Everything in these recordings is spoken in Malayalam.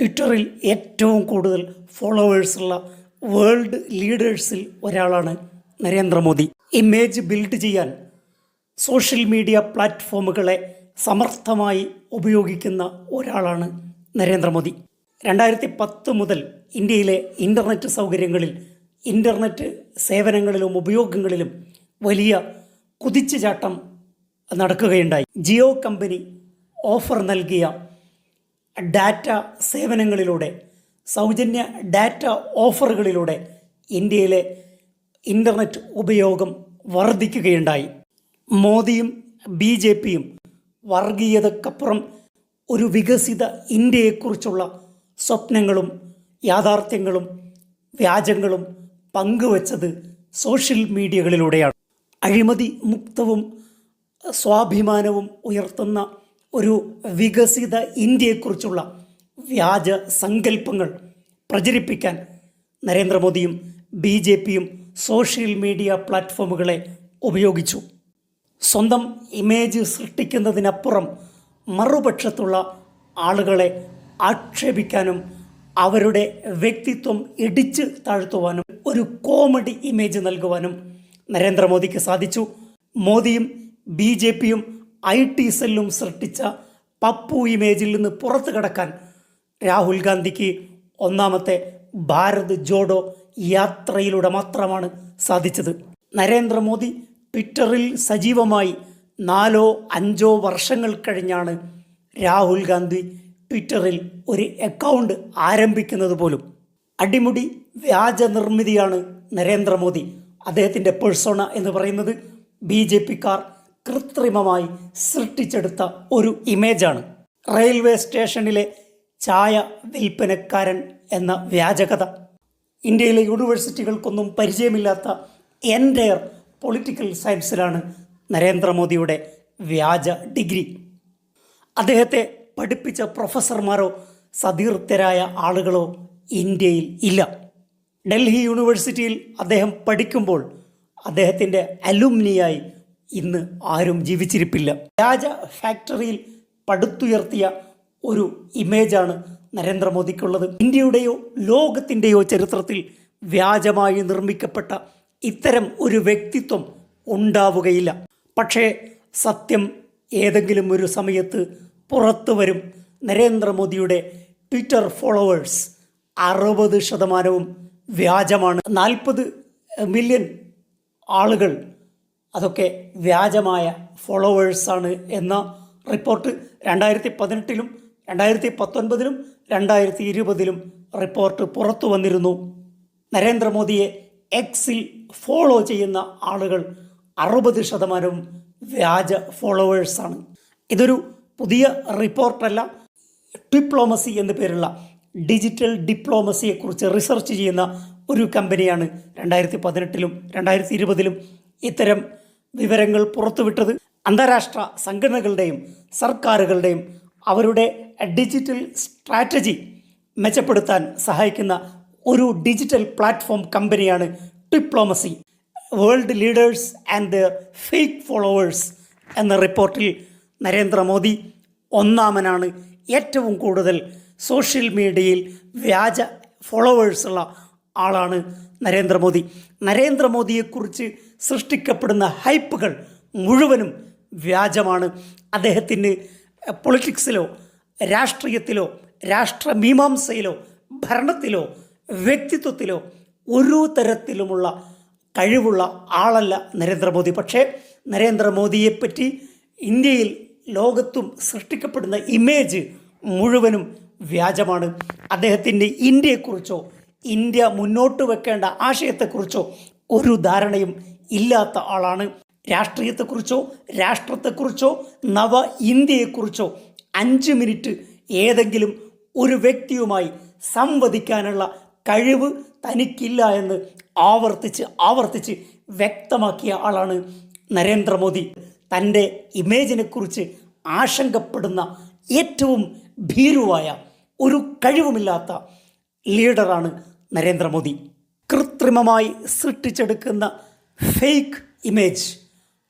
ട്വിറ്ററിൽ ഏറ്റവും കൂടുതൽ ഫോളോവേഴ്സുള്ള വേൾഡ് ലീഡേഴ്സിൽ ഒരാളാണ് നരേന്ദ്രമോദി. ഇമേജ് ബിൽഡ് ചെയ്യാൻ സോഷ്യൽ മീഡിയ പ്ലാറ്റ്ഫോമുകളെ സമർത്ഥമായി ഉപയോഗിക്കുന്ന ഒരാളാണ് നരേന്ദ്രമോദി. രണ്ടായിരത്തി പത്ത് മുതൽ ഇന്ത്യയിലെ ഇന്റർനെറ്റ് സൗകര്യങ്ങളിൽ ഇന്റർനെറ്റ് സേവനങ്ങളിലും ഉപയോഗങ്ങളിലും വലിയ കുതിച്ചുചാട്ടം നടക്കുകയുണ്ടായി. ജിയോ കമ്പനി ഓഫർ നൽകിയ ഡാറ്റ സേവനങ്ങളിലൂടെ സൗജന്യ ഡാറ്റ ഓഫറുകളിലൂടെ ഇന്ത്യയിലെ ഇന്റർനെറ്റ് ഉപയോഗം വർദ്ധിക്കുകയുണ്ടായി. മോദിയും ബി ജെ പിയും വർഗീയതക്കപ്പുറം ഒരു വികസിത ഇന്ത്യയെക്കുറിച്ചുള്ള സ്വപ്നങ്ങളും യാഥാർത്ഥ്യങ്ങളും വ്യാജങ്ങളും പങ്കുവച്ചത് സോഷ്യൽ മീഡിയകളിലൂടെയാണ്. അഴിമതി മുക്തവും സ്വാഭിമാനവും ഉയർത്തുന്ന ഒരു വികസിത ഇന്ത്യയെക്കുറിച്ചുള്ള വ്യാജ സങ്കല്പങ്ങൾ പ്രചരിപ്പിക്കാൻ നരേന്ദ്രമോദിയും ബി ജെ പിയും സോഷ്യൽ മീഡിയ പ്ലാറ്റ്ഫോമുകളെ ഉപയോഗിച്ചു. സ്വന്തം ഇമേജ് സൃഷ്ടിക്കുന്നതിനപ്പുറം മറുപക്ഷത്തുള്ള ആളുകളെ ആക്ഷേപിക്കാനും അവരുടെ വ്യക്തിത്വം ഇടിച്ച് താഴ്ത്തുവാനും ഒരു കോമഡി ഇമേജ് നൽകുവാനും നരേന്ദ്രമോദിക്ക് സാധിച്ചു. മോദിയും ബി ജെ പിയും ഐ ടി സെല്ലും സൃഷ്ടിച്ച പപ്പു ഇമേജിൽ നിന്ന് പുറത്തു കടക്കാൻ രാഹുൽ ഗാന്ധിക്ക് ഒന്നാമത്തെ ഭാരത് ജോഡോ യാത്രയിലൂടെ മാത്രമാണ് സാധിച്ചത്. നരേന്ദ്രമോദി ട്വിറ്ററിൽ സജീവമായി നാലോ അഞ്ചോ വർഷങ്ങൾ കഴിഞ്ഞാണ് രാഹുൽ ഗാന്ധി ട്വിറ്ററിൽ ഒരു അക്കൗണ്ട് ആരംഭിക്കുന്നത് പോലും. അടിമുടി വ്യാജ നിർമ്മിതിയാണ് നരേന്ദ്രമോദി. അദ്ദേഹത്തിന്റെ പേഴ്സോണ എന്ന് പറയുന്നത് ബി ജെ പിക്കാർ കൃത്രിമമായി സൃഷ്ടിച്ചെടുത്ത ഒരു ഇമേജാണ്. റെയിൽവേ സ്റ്റേഷനിലെ ചായ വിൽപ്പനക്കാരൻ എന്ന വ്യാജകഥ. ഇന്ത്യയിലെ യൂണിവേഴ്സിറ്റികൾക്കൊന്നും പരിചയമില്ലാത്ത എന്റയർ പൊളിറ്റിക്കൽ സയൻസിലാണ് നരേന്ദ്രമോദിയുടെ വ്യാജ ഡിഗ്രി. അദ്ദേഹത്തെ പഠിപ്പിച്ച പ്രൊഫസർമാരോ സതീർത്ഥരായ ആളുകളോ ഇന്ത്യയിൽ ഇല്ല. ഡൽഹി യൂണിവേഴ്സിറ്റിയിൽ അദ്ദേഹം പഠിക്കുമ്പോൾ അദ്ദേഹത്തിന്റെ അലുമിനിയായി ഇന്ന് ആരും ജീവിച്ചിരിപ്പില്ല. വ്യാജ ഫാക്ടറിയിൽ പടുത്തുയർത്തിയ ഒരു ഇമേജാണ് നരേന്ദ്രമോദിക്കുള്ളത്. ഇന്ത്യയുടെയോ ലോകത്തിന്റെയോ ചരിത്രത്തിൽ വ്യാജമായി നിർമ്മിക്കപ്പെട്ട ഇത്തരം ഒരു വ്യക്തിത്വം ഉണ്ടാവുകയില്ല. പക്ഷേ സത്യം ഏതെങ്കിലും ഒരു സമയത്ത് പുറത്തു വരും. നരേന്ദ്രമോദിയുടെ ട്വിറ്റർ ഫോളോവേഴ്സ് അറുപത് ശതമാനവും വ്യാജമാണ്. നാൽപ്പത് മില്യൺ ആളുകൾ അതൊക്കെ വ്യാജമായ ഫോളോവേഴ്സാണ് എന്ന റിപ്പോർട്ട് രണ്ടായിരത്തി പതിനെട്ടിലും രണ്ടായിരത്തി പത്തൊൻപതിലും രണ്ടായിരത്തി ഇരുപതിലും റിപ്പോർട്ട് പുറത്തു വന്നിരുന്നു. നരേന്ദ്രമോദിയെ എക്സിൽ ഫോളോ ചെയ്യുന്ന ആളുകൾ അറുപത് ശതമാനവും വ്യാജ ഫോളോവേഴ്സാണ്. ഇതൊരു പുതിയ റിപ്പോർട്ടല്ല ഡിപ്ലോമസി എന്ന പേരുള്ള ഡിജിറ്റൽ ഡിപ്ലോമസിയെക്കുറിച്ച് റിസർച്ച് ചെയ്യുന്ന ഒരു കമ്പനിയാണ് രണ്ടായിരത്തി പതിനെട്ടിലും രണ്ടായിരത്തി ഇരുപതിലും ഇത്തരം വിവരങ്ങൾ പുറത്തുവിട്ടത് അന്താരാഷ്ട്ര സംഘടനകളുടെയും സർക്കാരുകളുടെയും അവരുടെ ഡിജിറ്റൽ സ്ട്രാറ്റജി മെച്ചപ്പെടുത്താൻ സഹായിക്കുന്ന ഒരു ഡിജിറ്റൽ പ്ലാറ്റ്ഫോം കമ്പനിയാണ് diplomacy. World leaders and there fake followers എന്ന റിപ്പോർട്ടിൽ നരേന്ദ്രമോദി ഒന്നാമനാണ് ഏറ്റവും കൂടുതൽ സോഷ്യൽ മീഡിയയിൽ വ്യാജ ഫോളോവേഴ്സുള്ള ആളാണ് നരേന്ദ്രമോദി. നരേന്ദ്രമോദിയെക്കുറിച്ച് സൃഷ്ടിക്കപ്പെടുന്ന ഹൈപ്പുകൾ മുഴുവനും വ്യാജമാണ്. അദ്ദേഹത്തിന് പൊളിറ്റിക്സിലോ രാഷ്ട്രീയത്തിലോ രാഷ്ട്രമീമാംസയിലോ ഭരണത്തിലോ വ്യക്തിത്വത്തിലോ ഒരു തരത്തിലുമുള്ള കഴിവുള്ള ആളല്ല നരേന്ദ്രമോദി. പക്ഷേ നരേന്ദ്രമോദിയെപ്പറ്റി ഇന്ത്യയിൽ ലോകത്തും സൃഷ്ടിക്കപ്പെടുന്ന ഇമേജ് മുഴുവനും വ്യാജമാണ്. അദ്ദേഹത്തിന്റെ ഇന്ത്യയെക്കുറിച്ചോ ഇന്ത്യ മുന്നോട്ട് വെക്കേണ്ട ആശയത്തെക്കുറിച്ചോ ഒരു ധാരണയും ഇല്ലാത്ത ആളാണ്. രാഷ്ട്രീയത്തെക്കുറിച്ചോ രാഷ്ട്രത്തെക്കുറിച്ചോ നവ ഇന്ത്യയെക്കുറിച്ചോ അഞ്ച് മിനിറ്റ് ഏതെങ്കിലും ഒരു വ്യക്തിയുമായി സംവദിക്കാനുള്ള കഴിവ് തനിക്കില്ല എന്ന് ആവർത്തിച്ച് ആവർത്തിച്ച് വ്യക്തമാക്കിയ ആളാണ് നരേന്ദ്രമോദി. തന്റെ ഇമേജിനെക്കുറിച്ച് ആശങ്കപ്പെടുന്ന ഏറ്റവും ഭീരുവായ ഒരു കഴിവുമില്ലാത്ത ലീഡറാണ് നരേന്ദ്രമോദി കൃത്രിമമായി സൃഷ്ടിച്ചെടുക്കുന്ന ഫേക്ക് ഇമേജ്.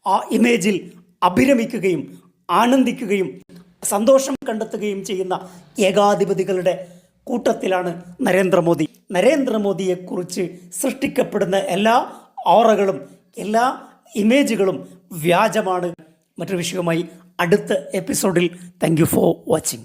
ആ ഇമേജിൽ അഭിരമിക്കുകയും ആനന്ദിക്കുകയും സന്തോഷം കണ്ടെത്തുകയും ചെയ്യുന്ന ഏകാധിപതികളുടെ കൂട്ടത്തിലാണ് നരേന്ദ്രമോദി. നരേന്ദ്രമോദിയെക്കുറിച്ച് സൃഷ്ടിക്കപ്പെടുന്ന എല്ലാ ഓറകളും എല്ലാ ഇമേജുകളും വ്യാജമാണ്. മറ്റൊരു വിഷയവുമായി അടുത്ത എപ്പിസോഡിൽ. Thank for watching.